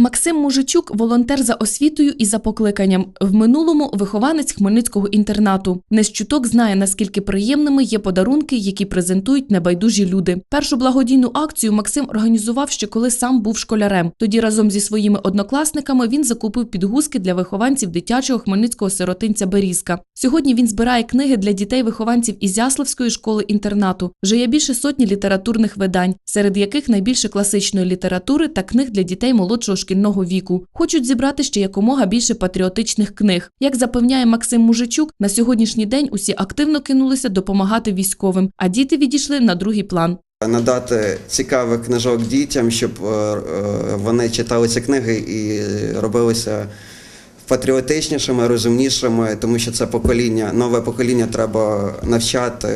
Максим Мужичук волонтер за освітою і за покликанням. В минулому вихованець Хмельницького інтернату. Не з чуток знає, наскільки приємними є подарунки, які презентують небайдужі люди. Першу благодійну акцію Максим організував ще коли сам був школярем. Тоді разом зі своїми однокласниками він закупив підгузки для вихованців дитячого хмельницького сиротинця Берізка. Сьогодні він збирає книги для дітей-вихованців Ізяславської школи інтернату. Вже є більше сотні літературних видань, серед яких найбільше класичної літератури та книг для дітей молодшого шкільного віку. Хочуть зібрати ще якомога більше патріотичних книг. Як запевняє Максим Мужичук, на сьогоднішній день усі активно кинулися допомагати військовим, а діти відійшли на другий план. Надати цікавих книжок дітям, щоб е, е, вони читали ці книги і робилися патріотичнішими, розумнішими, тому що це покоління, нове покоління треба навчати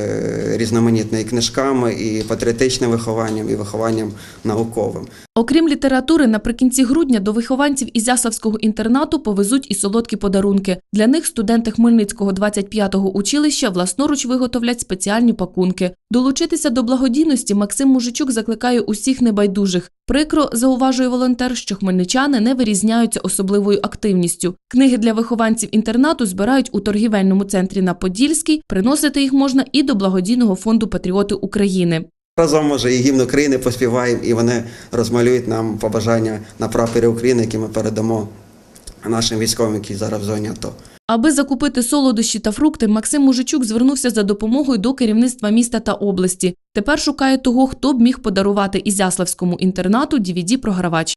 різноманітними книжками і патріотичним вихованням, і вихованням науковим. Окрім літератури, наприкінці грудня до вихованців Ізяславського інтернату повезуть і солодкі подарунки. Для них студенти Хмельницького 25-го училища власноруч виготовлять спеціальні пакунки. Долучитися до благодійності Максим Мужичук закликає усіх небайдужих. Прикро зауважує волонтер, що хмельничани не вирізняються особливою активністю. Книги для вихованців інтернату збирають у торгівельному центрі на Подільській. Приносити їх можна і до благодійного фонду Патріоти України. Разом може і гімн України поспіваємо, і вони розмалюють нам побажання на прапорі України, які ми передамо нашим військовим, які зараз в зоні АТО. Аби закупити солодощі та фрукти, Максим Мужичук звернувся за допомогою до керівництва міста та області. Тепер шукає того, хто б міг подарувати Ізяславському інтернату DVD-програвач.